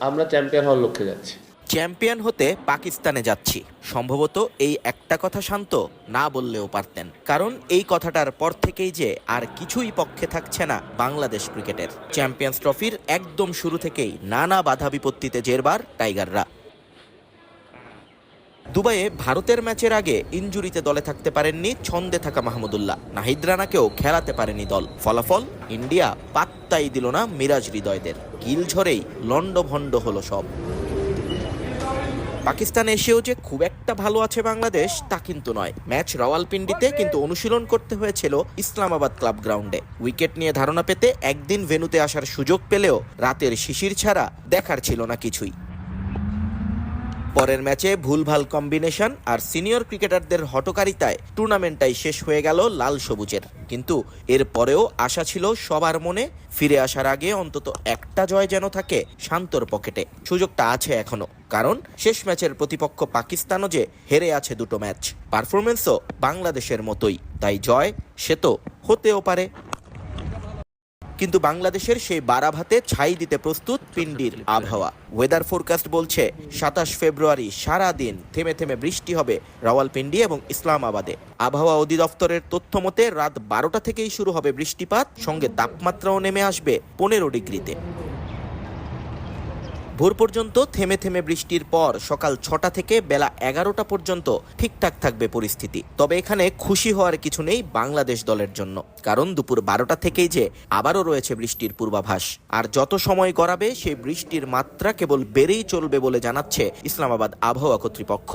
আমরা চ্যাম্পিয়ন হওয়ার লক্ষ্যে যাচ্ছি। চ্যাম্পিয়ন হতে পাকিস্তানে যাচ্ছি। সম্ভবত এই একটা কথা শান্ত না বললেও পারতেন। কারণ এই কথাটার পর থেকেই যে আর কিছুই পক্ষে থাকছে না বাংলাদেশ ক্রিকেটের। চ্যাম্পিয়ন্স ট্রফির একদম শুরু থেকেই নানা বাধা বিপত্তিতে জেরবার টাইগাররা। দুবাইয়ে ভারতের ম্যাচের আগে ইনজুরিতে দলে থাকতে পারেননি ছন্দে থাকা মাহমুদুল্লাহ। নাহিদ রানাকেও খেলাতে পারেনি দল। ফলাফল, ইন্ডিয়া পাত্তাই দিল না মিরাজ হৃদয়দের। কিল ঝরেই লন্ডভন্ড হলো সব। পাকিস্তান এসেও যে খুব একটা ভালো আছে বাংলাদেশ, তা কিন্তু নয়। ম্যাচ রাওয়ালপিন্ডিতে কিন্তু অনুশীলন করতে হয়েছিল ইসলামাবাদ ক্লাব গ্রাউন্ডে। উইকেট নিয়ে ধারণা পেতে একদিন ভেনুতে আসার সুযোগ পেলেও রাতের শিশির ছাড়া দেখার ছিল না কিছুই। পরের ম্যাচে ভুলভাল কম্বিনেশন আর সিনিয়র ক্রিকেটারদের হটকারিতায় টুর্নামেন্টটাই শেষ হয়ে গেল লাল সবুজের। কিন্তু এর পরেও আশা ছিল সবার মনে ফিরে আসার আগে অন্তত একটা জয় যেন থাকে শান্তর পকেটে। সুযোগটা আছে এখনও, কারণ শেষ ম্যাচের প্রতিপক্ষ পাকিস্তানও যে হেরে আছে দুটো ম্যাচ। পারফরমেন্সও বাংলাদেশের মতোই, তাই জয় সে তো হতেও পারে। কিন্তু বাংলাদেশের সেই বারাভাতে ছাই দিতে প্রস্তুত পিন্ডির আবহাওয়া। ওয়েদার ফোরকাস্ট বলছে সাতাশ ফেব্রুয়ারি সারা দিন থেমে থেমে বৃষ্টি হবে রাওয়ালপিন্ডি এবং ইসলামাবাদে। আবহাওয়া অধিদপ্তরের তথ্য মতে রাত বারোটা থেকেই শুরু হবে বৃষ্টিপাত সঙ্গে তাপমাত্রাও নেমে আসবে পনেরো ডিগ্রিতে। ভোর পর্যন্ত থেমে থেমে বৃষ্টির পর সকাল ছটা থেকে বেলা এগারোটা পর্যন্ত ঠিকঠাক থাকবে পরিস্থিতি। তবে এখানে খুশি হওয়ার কিছু নেই বাংলাদেশ দলের জন্য। কারণ দুপুর বারোটা থেকেই যে আবারও রয়েছে বৃষ্টির পূর্বাভাস। আর যত সময় গড়াবে সেই বৃষ্টির মাত্রা কেবল বেড়েই চলবে বলে জানাচ্ছে ইসলামাবাদ আবহাওয়া কর্তৃপক্ষ।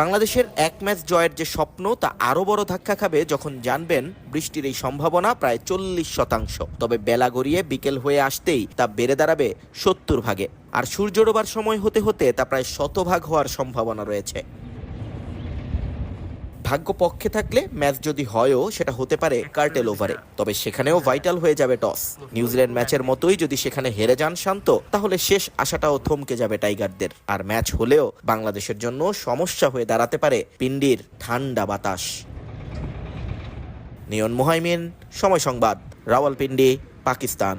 বাংলাদেশের এক ম্যাচ জয়ের যে স্বপ্ন, তা আরও বড় ধাক্কা খাবে যখন জানবেন বৃষ্টির এই সম্ভাবনা প্রায় চল্লিশ শতাংশ। তবে বেলা গড়িয়ে বিকেল হয়ে আসতেই তা বেড়ে দাঁড়াবে সত্তর ভাগে। আর সূর্য ডোবার সময় হতে হতে তা প্রায় শতভাগ হওয়ার সম্ভাবনা রয়েছে। ভাগ্য পক্ষে থাকলে ম্যাচ যদি হয়ও, সেটা হতে পারে কার্টেল ওভারে। তবে সেখানেও ভাইটাল হয়ে যাবে টস। নিউজিল্যান্ড ম্যাচের মতোই যদি সেখানে হেরে যান শান্ত, তাহলে শেষ আশাটাও থমকে যাবে টাইগারদের। আর ম্যাচ হলেও বাংলাদেশের জন্য সমস্যা হয়ে দাঁড়াতে পারে পিন্ডির ঠান্ডা বাতাস। নিয়ন মোহাইমিন, সময় সংবাদ, রাওয়ালপিন্ডি, পাকিস্তান।